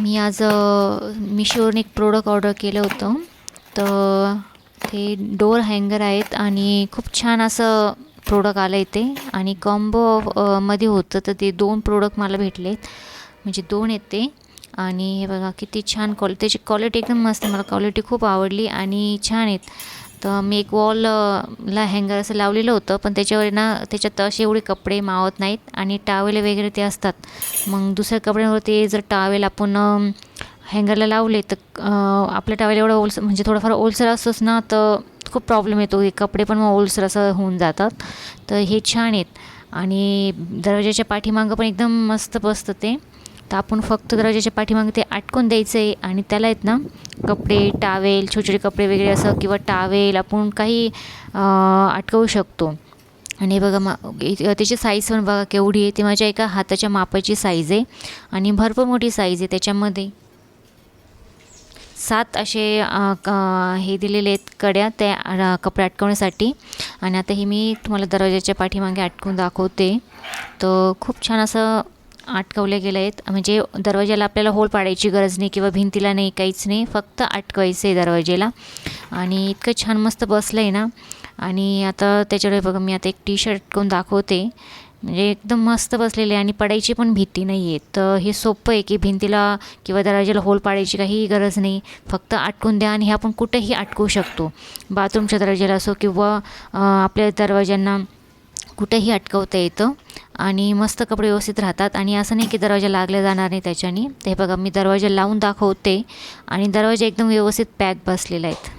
मी आज मिशोवरून एक प्रोडक्ट ऑर्डर केलं होतं. तर ते डोअर हँगर आहेत आणि खूप छान असं प्रोडक्ट आलं इथे. आणि कॉम्बो मध्ये होतं तर ते दोन प्रोडक्ट मला भेटले म्हणजे दोन आहेत ते. आणि हे बघा किती छान क्वालिटी त्याची क्वालिटी एकदम मस्त मला क्वालिटी खूप आवडली आणि छान आहेत. तर मी एक वॉल ला हँगर असं लावलेलं होतं पण त्याच्यावर ना त्याच्यात असे एवढे कपडे मावत नाहीत आणि टावेल वगैरे ते असतात. मग दुसऱ्या कपड्यांवर ते जर टावेल आपण हँगरला लावले तर आपल्या आपलं टावेल एवढं ओलसर म्हणजे थोडंफार ओलसर असतोच ना तर खूप प्रॉब्लेम येतो. हे कपडे पण मग ओलसर असं होऊन जातात. तर हे छान आहेत. आणि दरवाजाच्या पाठीमागं पण एकदम मस्त बसतं ते. तर आपण फक्त दरवाजाच्या पाठीमागे ते अटकून द्यायचं आहे आणि त्याला आहेत ना कपडे टावेल छोटे छोटे कपडे वगैरे असं किंवा टावेल आपण काही अटकवू शकतो. आणि हे बघा मा त्याची साईज पण बघा केवढी आहे. ती माझ्या एका हाताच्या मापाची साईज आहे आणि भरपूर मोठी साईज आहे त्याच्यामध्ये. सात असे हे दिलेले आहेत कड्या त्या कपडे अटकवण्यासाठी आणि आता हे मी तुम्हाला दरवाजाच्या पाठीमागे अटकून दाखवते. तर खूप छान असं अटकवले गेले आहेत. म्हणजे दरवाजाला आपल्याला होल पाडायची गरज नाही किंवा भिंतीला नाही काहीच नाही. फक्त अटकवायचं आहे दरवाजेला. आणि इतकं छान मस्त बसलं आहे ना. आणि आता त्याच्यावर बघा मी आता एक टी शर्ट करून दाखवते. म्हणजे एकदम मस्त बसलेले आणि पडायची पण भीती नाही आहे. तर हे सोपं आहे की भिंतीला किंवा दरवाजाला होल पाडायची काही गरज नाही. फक्त अटकून द्या आणि हे आपण कुठेही अटकवू शकतो. बाथरूमच्या दरवाजाला असो किंवा आपल्या दरवाज्यांना कुठेही अटकवता येतं. आणि मस्त कपडे व्यवस्थित राहतात. आणि असं नाही की दरवाजा लागला जाणार नाही त्याच्यानी. ते बघा मी दरवाजा लावून दाखवते. आणि दरवाजा एकदम व्यवस्थित पॅक बसलेला आहेत.